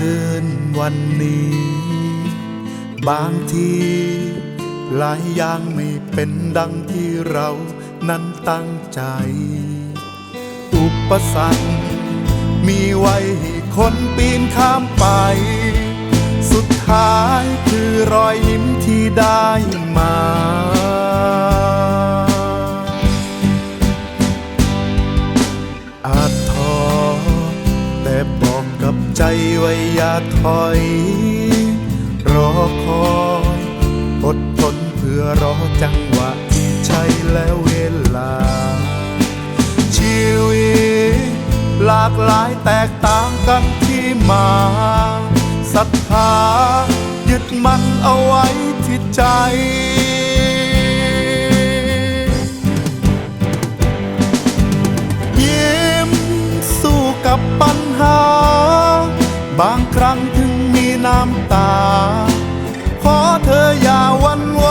เดินวันนี้ บางทีหลายอย่างไม่เป็นดังที่เรานั้นตั้งใจ อุปสรรคมีไว้ให้คนปีนข้ามไป สุดท้ายคือรอยยิ้มที่ได้มา บอกกับใจไว้อย่าถอย รอคอยอดทนเพื่อรอจังหวะที่ใช่แล้วเวลา ชีวิตหลากหลายแตกต่างกันที่มาศรัทธายึดมันเอาไว้ที่ใจ บางครั้งถึงมีน้ำตา ขอเธออย่าวันไหว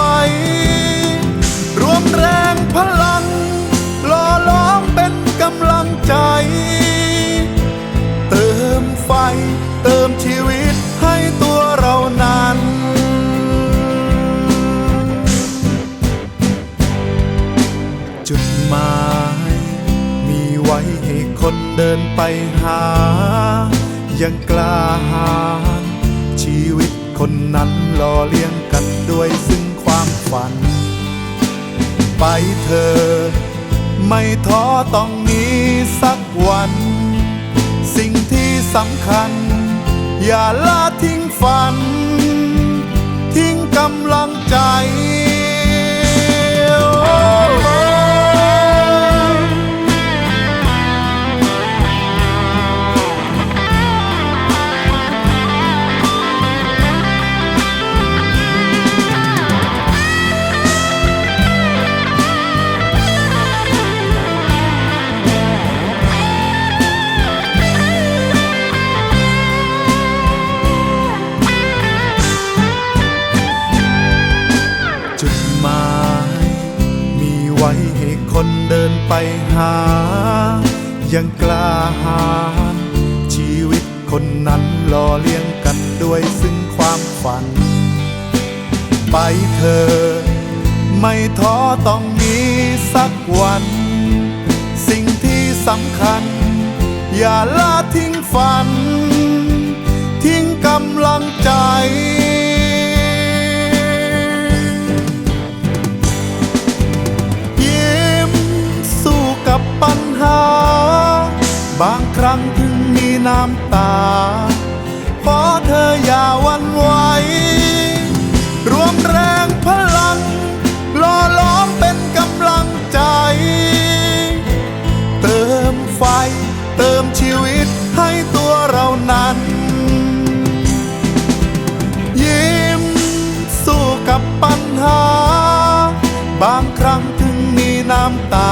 รวมแรงพลังหล่อล้อมเป็นกำลังใจ เติมไฟเติมชีวิตให้ตัวเรานั้น จุดหมาย มีไว้ให้คนเดินไปหา ยังกล้าหาญชีวิตคนนั้นหล่อเลี้ยงกันด้วยซึ่งความฝัน ไปเธอ ไม่ท้อต้องมีสักวัน สิ่งที่สำคัญ อย่าละทิ้งฝัน ทิ้งกำลังใจ ยังกล้าหาญชีวิตคนนั้นหล่อเลี้ยงกันด้วยซึ่งความฝัน ไปเธอ ไม่ท้อต้องมีสักวัน สิ่งที่สำคัญ อย่าละทิ้งฝัน รั้งถึงมีน้ำตา ขอเธออย่าวันไหว รวมแรงพลังหล่อล้อมเป็นกำลังใจ เติมไฟ เติมชีวิตให้ตัวเรานั้น ยิ้มสู้กับปัญหา บางครั้งถึงมีน้ำตา